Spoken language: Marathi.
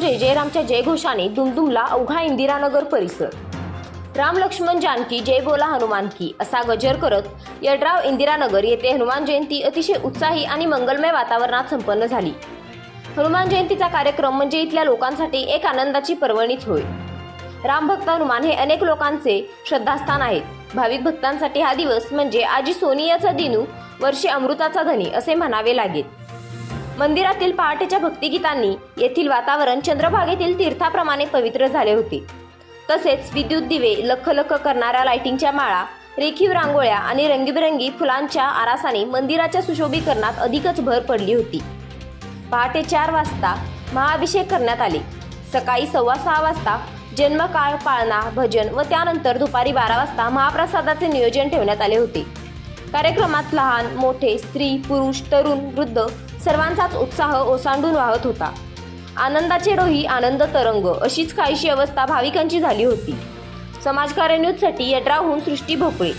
म्हणजे श्रीरामच्या जयघोषाने दुमदुमला अवघा इंदिरानगर परिसर. राम लक्ष्मण जानकी जय बोला हनुमान की असा गजर करत यड्राव इंदिरानगर येथे हनुमान जयंती अतिशय उत्साही आणि मंगलमय वातावरणात संपन्न झाली. हनुमान जयंतीचा कार्यक्रम म्हणजे इथल्या लोकांसाठी एक आनंदाची पर्वणीच होय. रामभक्त हनुमान हे अनेक लोकांचे श्रद्धास्थान आहेत. भाविक भक्तांसाठी हा दिवस म्हणजे आजी सोनियाचा दिनू वर्षी अमृताचा धनी असे म्हणावे लागेल मंदिरातील पहाटेच्या भक्तिगीतांनी येथील वातावरण चंद्रभागेतील तीर्थाप्रमाणे पवित्र झाले होते. तसेच विद्युत दिवे लख लख करणाऱ्या लाईटिंगच्या माळा रेखीव रांगोळ्या आणि रंगीबेरंगी फुलांच्या आरासाने मंदिराच्या सुशोभीकरणात अधिकच भर पडली होती. पहाटे चार वाजता महाअभिषेक करण्यात आले. सकाळी सव्वा सहा वाजता जन्मकाळ पाळणा भजन व त्यानंतर दुपारी बारा वाजता महाप्रसादाचे नियोजन ठेवण्यात आले होते. कार्यक्रमात लहान मोठे स्त्री पुरुष तरुण वृद्ध सर्वांचाच उत्साह ओसांडून वाहत होता. आनंदाचे डोही आनंद तरंग अशीच काहीशी अवस्था भाविकांची झाली होती. समाजकार्य न्यूजसाठी यड्राहून सृष्टी भोपळे.